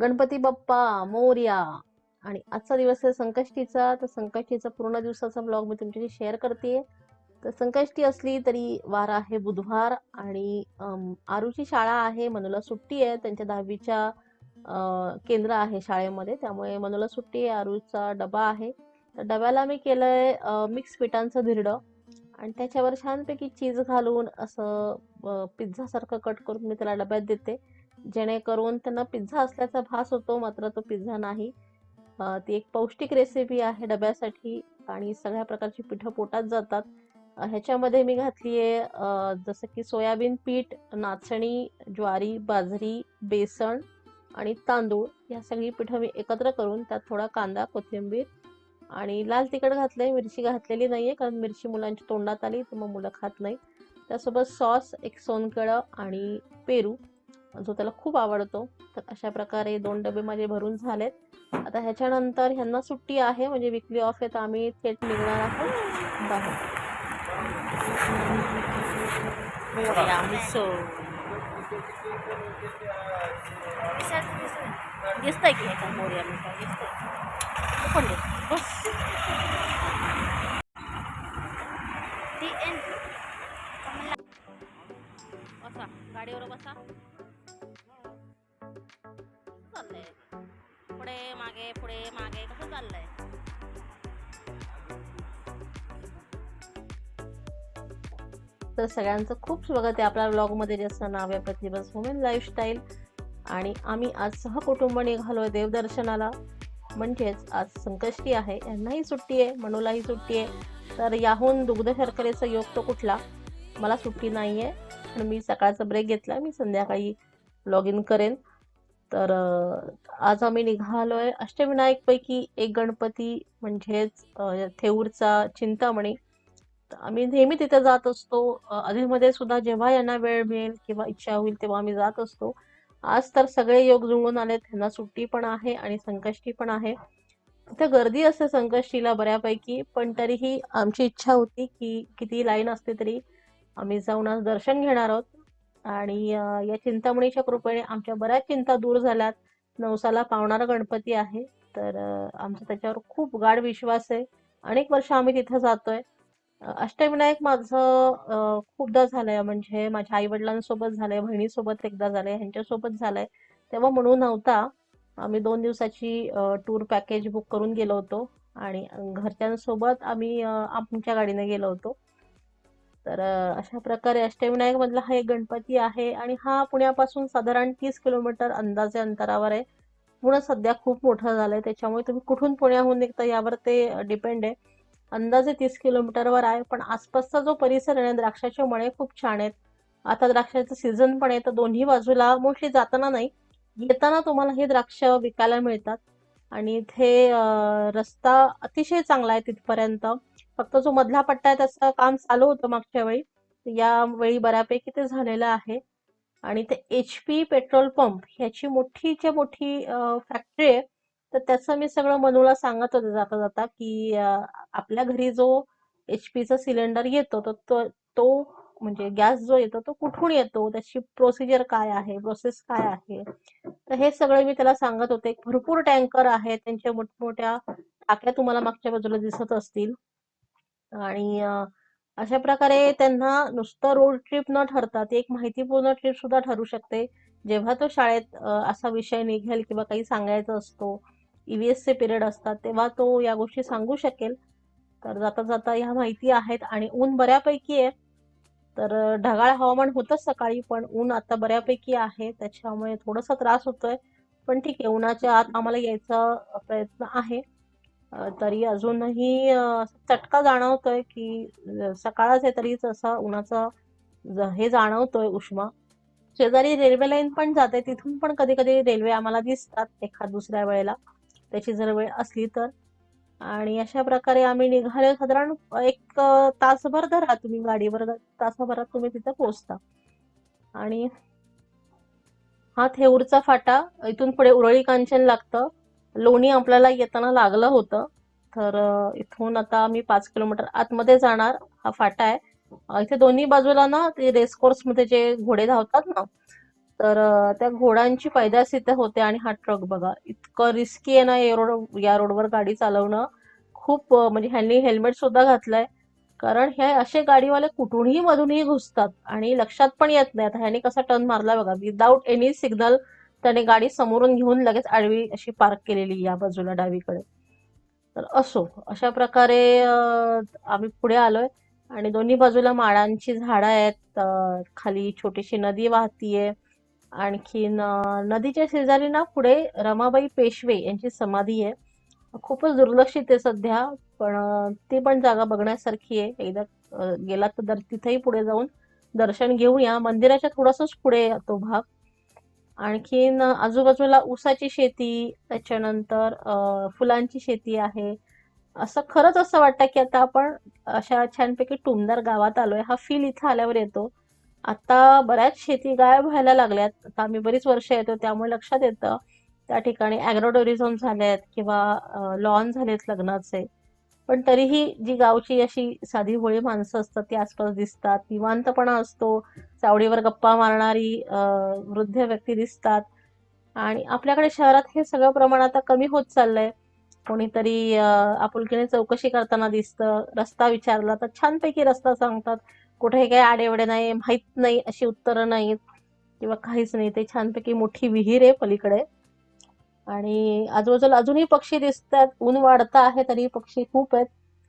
गणपती बाप्पा मोर्या आणि आजचा दिवस आहे संकष्टीचा. तर संकष्टीचा पूर्ण दिवसाचा ब्लॉग मी तुमच्याशी शेअर करते. तर संकष्टी असली तरी वार आहे बुधवार आणि आरूची शाळा आहे मनूला सुट्टी आहे. त्यांच्या दहावीच्या केंद्र आहे शाळेमध्ये. त्यामुळे मनूला सुट्टी आहे आरूचा डबा आहे. तर डब्याला मी केलंय मिक्स पिठांचं धिरडं. आणि त्याच्यावर छानपैकी चीज घालून असं पिझ्झासारखं कट करून मी त्याला डब्यात देते. जेणेकरून त्यांना पिझ्झा असल्याचा भास होतो मात्र तो पिझ्झा नाही. ती एक पौष्टिक रेसिपी आहे डब्यासाठी आणि सगळ्या प्रकारची पिठं पोटात जातात. ह्याच्यामध्ये मी घातली आहे जसं की सोयाबीन पीठ नाचणी ज्वारी बाजरी बेसन आणि तांदूळ या सगळी पिठं मी एकत्र करून त्यात थोडा कांदा कोथिंबीर आणि लाल तिखट घातलंय. मिरची घातलेली नाहीये कारण मिरची मुलांच्या तोंडात आली तर मग मुलं खात नाही त्यासोबत सॉस एक सोनकळं आणि पेरू. जो त्याला खूप आवडतो. तर अशा प्रकारे दोन डबे माझे भरून झालेत. आता ह्याच्यानंतर ह्यांना सुट्टी आहे म्हणजे विकली ऑफ आहे तर आम्ही थेट निघणार आहोत. बाहेर. दिसतंय की दिसतंय. गाडीवर बसा. पुढे मागे पुढे मागे कसं चाललंय? तर सगळ्यांचं खूप स्वागत आहे आपल्या ब्लॉगमध्ये ज्याचं नाव आहे प्रतिभास वुमेन लाईफस्टाईल आणि आम्ही आज सहकुटुंब निघालोय देवदर्शनाला. म्हणजेच आज संकष्टी आहे. यांनाही सुट्टी आहे मनूलाही सुट्टी आहे. तर याहून दुग्ध शर्करेचा योग तो कुठला? मला सुट्टी नाही आहे पण मी सकाळचा ब्रेक घेतला. मी संध्याकाळी लॉग इन करेन. तर आज आम्ही निघालोय अष्टविनायकपैकी एक गणपती म्हणजेच थेऊरचा चिंतामणी. तर आम्ही नेहमी तिथे जात असतो. अधिमध्ये सुद्धा जेव्हा यांना वेळ मिळेल किंवा इच्छा होईल तेव्हा आम्ही जात असतो. आज तर सगळे योग जुळून आलेत त्यांना सुट्टी पण आहे आणि संकष्टी पण आहे. तिथे गर्दी असते संकष्टीला बऱ्यापैकी पण तरीही आमची इच्छा होती की किती लाईन असते तरी आम्ही जाऊन आज दर्शन घेणार आहोत. आणि या चिंतामणीच्या कृपेने आमच्या बऱ्याच चिंता दूर झाल्यात. नवसाला पावणारा गणपती आहे. तर आमचा त्याच्यावर खूप गाढ विश्वास आहे. अनेक वर्ष आम्ही तिथे जातोय. अष्टविनायक माझं खूपदा झालंय. म्हणजे माझ्या आई वडिलांसोबत झालंय बहिणीसोबत एकदा झालंय ह्यांच्यासोबत झालंय. तेव्हा म्हणून नव्हता. आम्ही दोन दिवसाची टूर पॅकेज बुक करून गेलो होतो. आणि घरच्यांसोबत आम्ही आमच्या गाडीने गेलो होतो. तर अशा प्रकारे अष्टविनायक मधला हा एक गणपती आहे आणि हा पुण्यापासून साधारण तीस किलोमीटर अंदाजे अंतरावर आहे. पुणे सध्या खूप मोठं झालंय त्याच्यामुळे तुम्ही कुठून पुण्याहून निघता यावर ते डिपेंड आहे. अंदाजे तीस किलोमीटरवर आहे पण आसपासचा जो परिसर आहे द्राक्षाचे मळे खूप छान आहेत. आता द्राक्षाचं सीझन पण आहे तर दोन्ही बाजूला मोस्टली जाताना नाही येताना तुम्हाला हे द्राक्ष विकायला मिळतात. आणि इथे रस्ता अतिशय चांगला आहे तिथपर्यंत. फक्त जो मधला पट्टा आहे त्याचं काम चालू होतं मागच्या वेळी. यावेळी बऱ्यापैकी ते झालेलं आहे. आणि ते एच पी पेट्रोल पंप ह्याची मोठीच्या मोठी फॅक्टरी आहे. तर त्याचं मी सगळं मनूला सांगत होते जाता जाता की आपल्या घरी जो एच पीचा सिलेंडर येतो तर तो तो म्हणजे गॅस जो येतो तो कुठून येतो? त्याची प्रोसिजर काय आहे? प्रोसेस काय आहे? तर हे सगळं मी त्याला सांगत होते. भरपूर टँकर आहेत. त्यांच्या मोठमोठ्या टाक्या तुम्हाला मागच्या बाजूला दिसत असतील. आणि अशा प्रकारे त्यांना नुसतं रोड ट्रिप न ठरता ती एक माहितीपूर्ण ट्रिप सुद्धा ठरू शकते. जेव्हा तो शाळेत असा विषय निघेल किंवा काही सांगायचा असतो EVS चे पिरियड असतात तेव्हा तो या गोष्टी सांगू शकेल. तर जाता जाता ह्या माहिती आहेत आणि ऊन बऱ्यापैकी आहे. तर ढगाळ हवामान होतं सकाळी पण ऊन आता बऱ्यापैकी आहे त्याच्यामुळे थोडासा त्रास होतोय. पण ठीक आहे उन्हाच्या आत आम्हाला यायचा प्रयत्न आहे. तरी अजूनही चटका जाणवतोय की सकाळच आहे तरीच असा उन्हाचा हे जाणवतोय उष्मा. शेजारी रेल्वे लाईन पण जाते तिथून पण कधी कधी रेल्वे आम्हाला दिसतात एखाद दुसऱ्या वेळेला. त्याची जर वेळ असली तर. आणि अशा प्रकारे आम्ही निघाले साधारण एक तासभर धरा तुम्ही गाडीवर तासाभरात तुम्ही तिथे पोहोचता. आणि हा थेऊरचा फाटा इथून पुढे उरळी कांचन लागतं. लोणी आपल्याला येताना लागलं होतं. तर इथून आता आम्ही पाच किलोमीटर आतमध्ये जाणार. हा फाटा आहे. इथे दोन्ही बाजूला ना ते रेस कोर्समध्ये जे घोडे धावतात ना तर त्या घोड्यांची पैदास इथे होते आणि हा ट्रक बघा इतकं रिस्की आहे ना या रोड या रोडवर गाडी चालवणं. खूप म्हणजे ह्यांनी हेल्मेट सुद्धा घातलंय. कारण हे असे गाडीवाले कुठूनही मधूनही घुसतात आणि लक्षात पण येत नाही आता ह्याने कसा टर्न मारला बघा विदाऊट एनी सिग्नल त्याने गाडी समोरून घेऊन लगेच आडवी अशी पार्क केलेली या बाजूला डावीकडे. तर असो अशा प्रकारे आम्ही पुढे आलोय. आणि दोन्ही बाजूला माडांची झाडं आहेत. खाली छोटीशी नदी वाहतीये. आणखीन नदीच्या शेजारी ना पुढे रमाबाई पेशवे यांची समाधी आहे खूपच दुर्लक्षित आहे सध्या पण ती पण जागा बघण्यासारखी आहे. एकदा गेलात तर तिथेही पुढे जाऊन दर्शन घेऊन या. मंदिराच्या थोडासाच पुढे तो भाग. आणखीन आजूबाजूला ऊसाची शेती त्याच्यानंतर फुलांची शेती आहे. असं खरंच असं वाटतं की आता आपण अशा छानपैकी टुमदार गावात आलोय. हा फील इथं आल्यावर येतो. आता बऱ्याच शेती गायब व्हायला लागल्यात. आता आम्ही बरीच वर्ष येतो त्यामुळे लक्षात येतं. त्या ठिकाणी ॲग्रो टुरिझम झालेत किंवा लॉन झालेत लग्नाचे. पण तरीही जी गावची अशी साधी भोळी माणसं असतात ती आसपास दिसतात. निवांतपणा असतो. चावडीवर गप्पा मारणारी वृद्ध व्यक्ती दिसतात. आणि आपल्याकडे शहरात हे सगळं प्रमाण आता कमी होत चाललंय. कोणीतरी आपुलकीने चौकशी करताना दिसतं रस्ता विचारला तर छानपैकी रस्ता सांगतात. कुठे काही आडेवडे नाही माहीत नाही अशी उत्तरं नाहीत किंवा काहीच नाही. ते छानपैकी मोठी विहीर आहे पलीकडे. आणि आजूबाजूला अजूनही पक्षी दिसतात. ऊन वाढतं आहे तरी पक्षी खूप आहेत.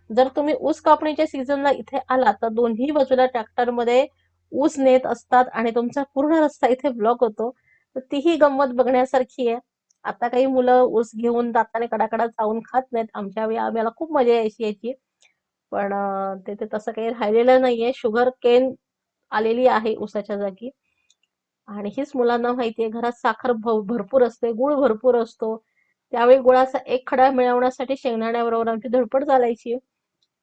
जर तुम्ही ऊस कापणीच्या सीझनला इथे आला तर दोन्ही बाजूला ट्रॅक्टरमध्ये ऊस नेत असतात आणि तुमचा पूर्ण रस्ता इथे ब्लॉक होतो. तर तीही गंमत बघण्यासारखी आहे. आता काही मुलं ऊस घेऊन दाताने कडाकडा चावून खात नाहीत. आमच्या वेळी आम्हाला खूप मजा यायची याची पण अं, ते तसं काही राहिलेलं नाहीये. शुगर केन आलेली आहे ऊसाच्या जागी. आणि हेच मुलांना माहितीये घरात साखर भरपूर असते गुळ भरपूर असतो. त्यावेळी गुळाचा एक खडा मिळवण्यासाठी शेंगदाण्याबरोबर आमची धडपड चालायची.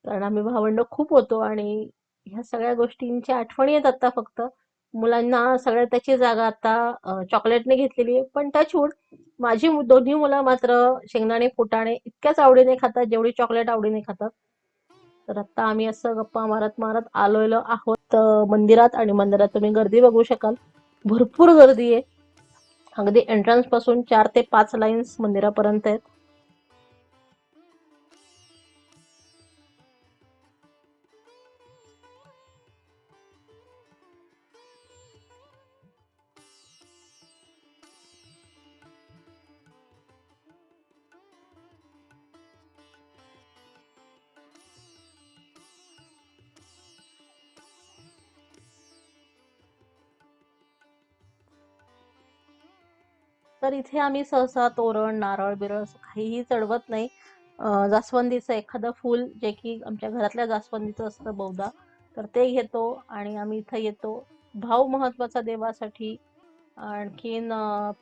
कारण आम्ही भावंड खूप होतो आणि ह्या सगळ्या गोष्टींची आठवणी येत आता फक्त. मुलांना सगळ्या त्याची जागा आता चॉकलेटने घेतलेली आहे. पण टचवूड माझी दोन्ही मुलं मात्र शेंगदाणे फुटाणे इतक्याच आवडीने खातात जेवढी चॉकलेट आवडीने खातात. तर आता आम्ही असं गप्पा मारत मारत आलोयलो आहोत. मंदिरात आणि मंदिरात तुम्ही गर्दी बघू शकाल. भरपूर गर्दी आहे. अगदी एंट्रन्सपासून चार ते पाच लाईन्स मंदिरापर्यंत आहेत. तर इथे आम्ही सहसा तोरण नारळ बिरळ असं काहीही चढवत नाही. जास्वंदीचं एखादं फूल जे की आमच्या घरातल्या जास्वंदीचं असतं बहुधा तर ते घेतो आणि आम्ही इथं येतो. भाव महत्त्वाचा देवासाठी आणखीन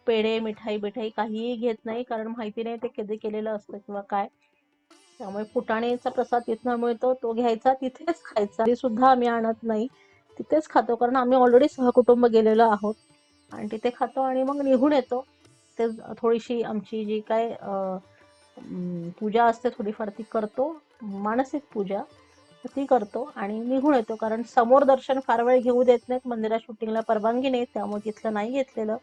पेढे मिठाई बिठाई काहीही घेत नाही कारण माहिती नाही ते कधी केलेलं असतं किंवा काय. त्यामुळे फुटाणेचा प्रसाद तिथनं मिळतो तो घ्यायचा तिथेच खायचा. सुद्धा आम्ही आणत नाही. तिथेच खातो कारण आम्ही ऑलरेडी सहकुटुंब गेलेलो आहोत. आणि तिथे खातो आणि मग निघून येतो. ते थोडीशी आमची जी काय पूजा असते थोडीफार ती करतो. मानसिक पूजा ती करतो आणि निघून येतो. कारण समोर दर्शन फार वेळ घेऊ देत नाहीत. मंदिरात शूटिंगला परवानगी नाही त्यामुळे तिथलं नाही घेतलेलं.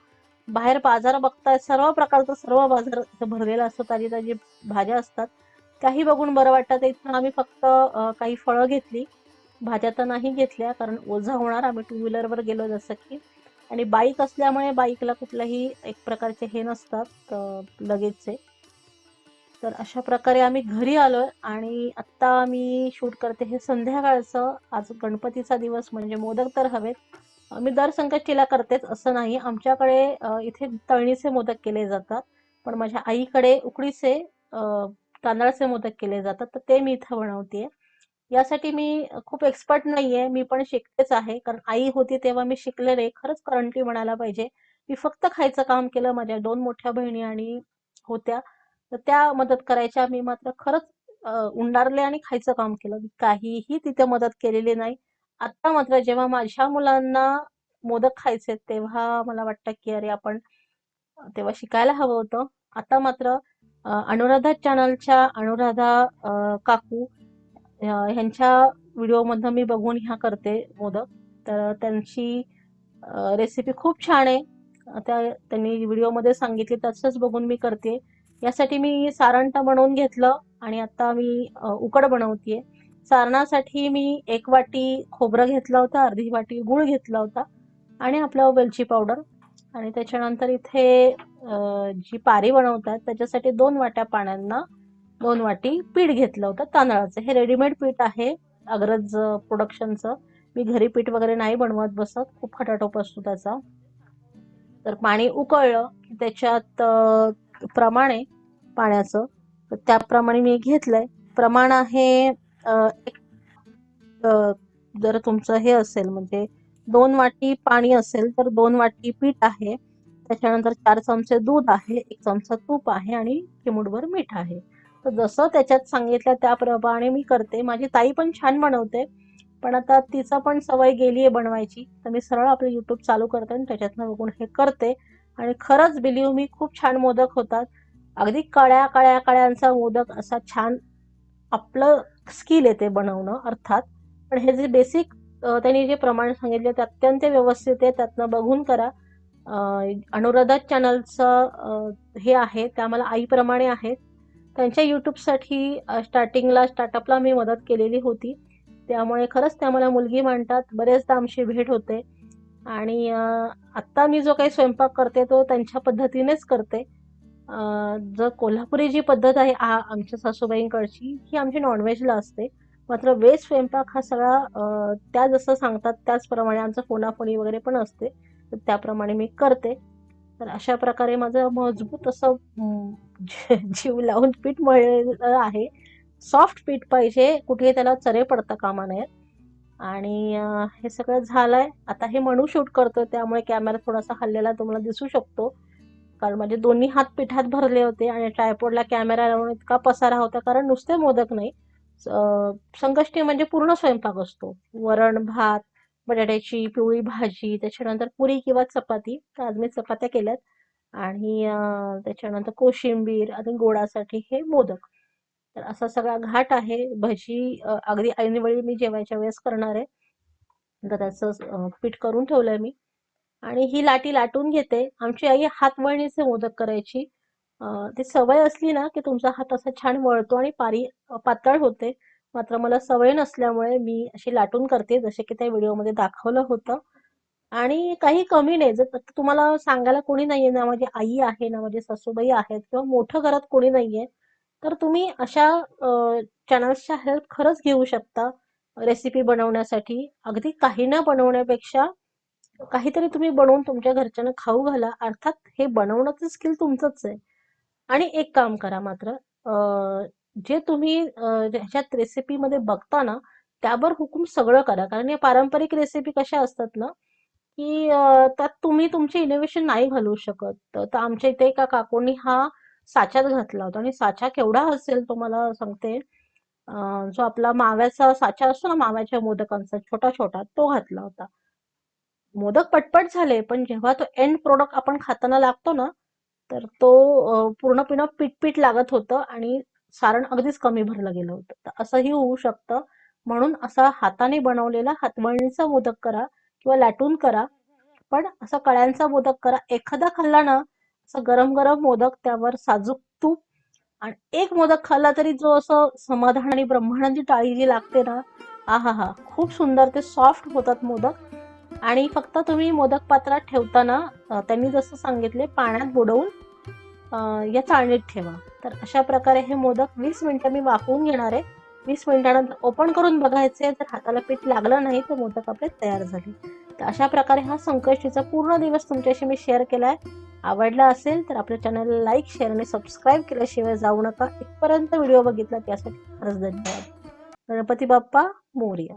बाहेर बाजार बघताय सर्व प्रकारचा सर्व बाजार भरलेला असतो. ताजी ताजी भाज्या असतात. काही बघून बरं वाटतं. तर इथून आम्ही फक्त काही फळं घेतली. भाज्या तर नाही घेतल्या कारण ओझा होणार. आम्ही टू व्हीलरवर गेलो जसं की. आणि बाईक असल्यामुळे बाईकला कुठल्याही एक प्रकारचे हे नसतात लगेचचे. तर अशा प्रकारे आम्ही घरी आलो आणि आत्ता मी शूट करते हे संध्याकाळचं. आज गणपतीचा दिवस म्हणजे मोदक तर हवेत. मी दर संकष्टीला करतेच असं नाही. आमच्याकडे इथे तळणीचे मोदक केले जातात. पण माझ्या आईकडे उकडीचे तांदळाचे मोदक केले जातात. तर ते मी इथं बनवते यासाठी मी खूप एक्सपर्ट नाहीये मी पण शिकतेच आहे. कारण आई होती तेव्हा मी शिकलेले खरंच करंटी म्हणायला पाहिजे. मी फक्त खायचं काम केलं माझ्या दोन मोठ्या बहिणी आणि होत्या. तर त्या मदत करायच्या मी मात्र खरंच उंडारले आणि खायचं काम केलं. मी काहीही तिथे मदत केलेली नाही. आता मात्र जेव्हा माझ्या मुलांना मोदक खायचे तेव्हा मला वाटतं की अरे आपण तेव्हा शिकायला हवं होतं. आता मात्र अनुराधा चॅनलच्या अनुराधा काकू ह्यांच्या व्हिडिओमधनं मी बघून ह्या करते मोदक. तर त्यांची रेसिपी खूप छान आहे. त्या त्यांनी व्हिडिओमध्ये सांगितले तसंच बघून मी करते. यासाठी मी सारणटा बनवून घेतलं आणि आता मी उकड बनवतीये. सारणासाठी मी एक वाटी खोबरं घेतलं होतं अर्धी वाटी गूळ घेतला होता आणि आपलं वेलची पावडर. आणि त्याच्यानंतर इथे जी पारी बनवतात त्याच्यासाठी दोन वाट्या पाण्यांना दोन वाटी पीठ घेतलं होतं तांदळाचं. हे रेडीमेड पीठ आहे अग्रज प्रोडक्शनचं मी घरी पीठ वगैरे नाही बनवत बसत खूप खटाटोप असतो त्याचा. तर पाणी उकळलं की त्याच्यात प्रमाणे पाण्याचं. तर त्याप्रमाणे मी घेतलंय. प्रमाण आहे जर तुमचं हे असेल म्हणजे दोन वाटी पाणी असेल तर दोन वाटी पीठ आहे. त्याच्यानंतर चार चमचे दूध आहे एक चमचा तूप आहे आणि चिमूटभर मीठ आहे. तर जसं त्याच्यात सांगितलं त्याप्रमाणे मी करते. माझी ताई पण छान बनवते. पण आता तिचं पण सवय गेली आहे बनवायची. तर मी सरळ आपलं यूट्यूब चालू करते आणि त्याच्यातनं बघून हे करते. आणि खरंच बिलीव मी खूप छान मोदक होतात. अगदी कळ्या कळ्या कळ्यांचा मोदक असा छान आपलं स्किल येते बनवणं अर्थात. पण हे जे बेसिक त्यांनी जे प्रमाण सांगितले ते अत्यंत व्यवस्थित आहे. त्यातनं बघून करा. अनुराधा चॅनलचं हे आहे. त्या मला आईप्रमाणे आहेत. त्यांच्या यूट्यूबसाठी स्टार्टिंगला स्टार्टअपला मी मदत केलेली होती. त्यामुळे खरंच त्या मला मुलगी म्हणतात बरेचदा आमची भेट होते. आणि आत्ता मी जो काही स्वयंपाक करते तो त्यांच्या पद्धतीनेच करते. जर कोल्हापुरी जी पद्धत आहे आ आमच्या सासूबाईंकडची ही आमची नॉनव्हेजला असते. मात्र व्हेज स्वयंपाक हा सगळा त्या जसं सांगतात त्याचप्रमाणे आमचं फोनाफोनी वगैरे पण असते. तर त्याप्रमाणे मी करते. तर अशा प्रकारे माझं मजबूत असं जीव लावून पीठ मळलेलं आहे. सॉफ्ट पीठ पाहिजे कुठे त्याला चरे पडता कामा नयेत आणि हे सगळं झालंय. आता हे म्हणू शूट करतो त्यामुळे कॅमेरा थोडासा हल्लेला तुम्हाला दिसू शकतो. कारण माझे दोन्ही हात पिठात भरले होते आणि ट्रायपॉडला कॅमेरा लावून इतका पसारा होता कारण नुसते मोदक नाही. संकष्टी म्हणजे पूर्ण स्वयंपाक असतो. वरण भात बटाट्याची पिवळी भाजी त्याच्यानंतर पुरी किंवा चपाती. तर आज मी चपात्या केल्यात. आणि त्याच्यानंतर कोशिंबीर आणि गोडासाठी हे मोदक. तर असा सगळा घाट आहे. भजी अगदी ऐनवेळी मी जेवायच्या वेळेस करणार आहे. तर त्याचं पीठ करून ठेवलंय मी. आणि ही लाटी लाटून घेते. आमची आई हातवळणीचे मोदक करायची. ती सवय असली ना की तुमचा हात असा छान वळतो आणि पारी पातळ होते. मात्र मला सवय नसल्यामुळे मी अशी लाटून करते जसे की त्या व्हिडिओमध्ये दाखवलं होतं. आणि काही कमी नाही. जर तुम्हाला सांगायला कोणी नाहीये ना माझी आई आहे ना माझी सासूबाई आहेत किंवा मोठं घरात कोणी नाहीये तर तुम्ही अशा चॅनल्सच्या हेल्प खरंच घेऊ शकता रेसिपी बनवण्यासाठी. अगदी काही न बनवण्यापेक्षा काहीतरी तुम्ही बनवून तुमच्या घरच्यांना खाऊ घाला. अर्थात हे बनवण्याचं स्किल तुमचंच आहे. आणि एक काम करा मात्र जे तुम्ही ह्याच्यात रेसिपीमध्ये बघता ना त्यावर हुकूम सगळं करा. कारण या पारंपरिक रेसिपी कशा असतात ना की त्यात तुम्ही तुमचे इनोव्हेशन नाही घालू शकत. तर आमच्या इथे एका काकूंनी हा साच्यात घातला होता. आणि साचा केवढा असेल तुम्हाला सांगते. जो आपला माव्याचा साचा असतो ना माव्याच्या मोदकांचा छोटा छोटा तो घातला होता. मोदक पटपट झाले पण जेव्हा तो एंड प्रोडक्ट आपण खाताना लागतो ना तर तो अं, पूर्णपणे पीठ लागत होतं आणि सारण अगदीच कमी भरलं गेलं होतं. तर असंही होऊ शकतं. म्हणून असा हाताने बनवलेला हातवळणीचा मोदक करा. किंवा लाटून करा. पण असा कळ्यांचा मोदक करा. एखादा खाल्ला ना असं गरम गरम मोदक त्यावर साजूक तूप आणि एक मोदक खाल्ला तरी जो असं समाधान आणि ब्रह्मांडाची टाळी जी लागते ना आहा हा हा खूप सुंदर ते सॉफ्ट होतात मोदक. आणि फक्त तुम्ही मोदक पात्रात ठेवताना त्यांनी जसं सांगितले पाण्यात बुडवून या चाळणीत ठेवा. तर अशा प्रकारे हे मोदक वीस मिनिटं मी वाफवून घेणार आहे. वीस मिनिटानंतर ओपन करून बघायचे जर हाताला पीठ लागलं नाही तर मोदक आपले तयार झाले. तर अशा प्रकारे हा संकष्टीचा पूर्ण दिवस तुमच्याशी मी शेअर केलाय. आवडला असेल तर आपल्या चॅनलला लाईक शेअर आणि सबस्क्राईब केल्याशिवाय जाऊ नका. इथपर्यंत व्हिडिओ बघितला त्यासाठी खरंच धन्यवाद. गणपती बाप्पा मोरया.